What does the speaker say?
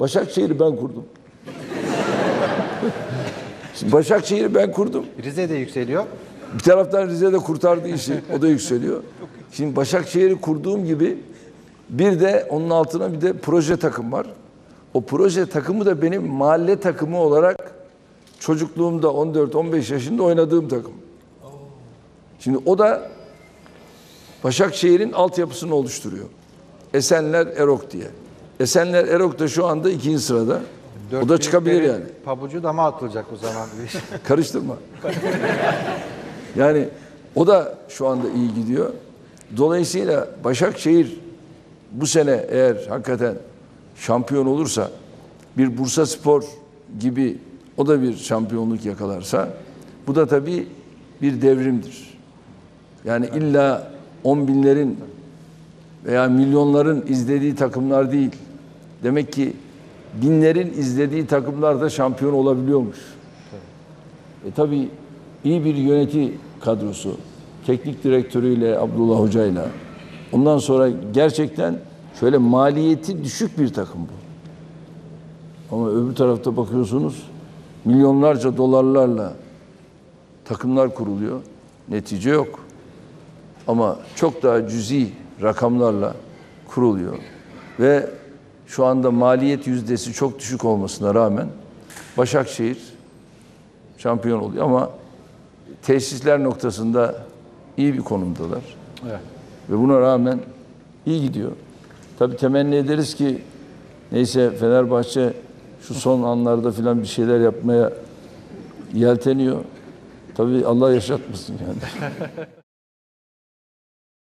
Başakşehir'i ben kurdum. Şimdi Başakşehir'i ben kurdum. Rize de yükseliyor. Bir taraftan Rize'de kurtardı işi. O da yükseliyor. Şimdi Başakşehir'i kurduğum gibi bir de onun altına bir de proje takım var. O proje takımı da benim mahalle takımı olarak çocukluğumda 14-15 yaşında oynadığım takım. Şimdi o da Başakşehir'in altyapısını oluşturuyor. Esenler Erok diye. Esenler Erok da şu anda ikinci sırada. O da çıkabilir yani. Pabucu dama atılacak o zaman. Karıştırma. yani o da şu anda iyi gidiyor. Dolayısıyla Başakşehir bu sene eğer hakikaten şampiyon olursa bir Bursa Spor gibi o da bir şampiyonluk yakalarsa bu da tabii bir devrimdir. Yani illa on binlerin veya milyonların izlediği takımlar değil. Demek ki binlerin izlediği takımlar da şampiyon olabiliyormuş. E tabii iyi bir yöneti kadrosu, teknik direktörüyle, Abdullah Hoca'yla. Ondan sonra gerçekten şöyle maliyeti düşük bir takım bu. Ama öbür tarafta bakıyorsunuz milyonlarca dolarlarla takımlar kuruluyor. Netice yok. Ama çok daha cüzi rakamlarla kuruluyor. Ve şu anda maliyet yüzdesi çok düşük olmasına rağmen Başakşehir şampiyon oluyor ama tesisler noktasında iyi bir konumdalar. Evet. Ve buna rağmen iyi gidiyor. Tabii temenni ederiz ki neyse Fenerbahçe şu son anlarda filan bir şeyler yapmaya yelteniyor. Tabii Allah yaşatmasın yani.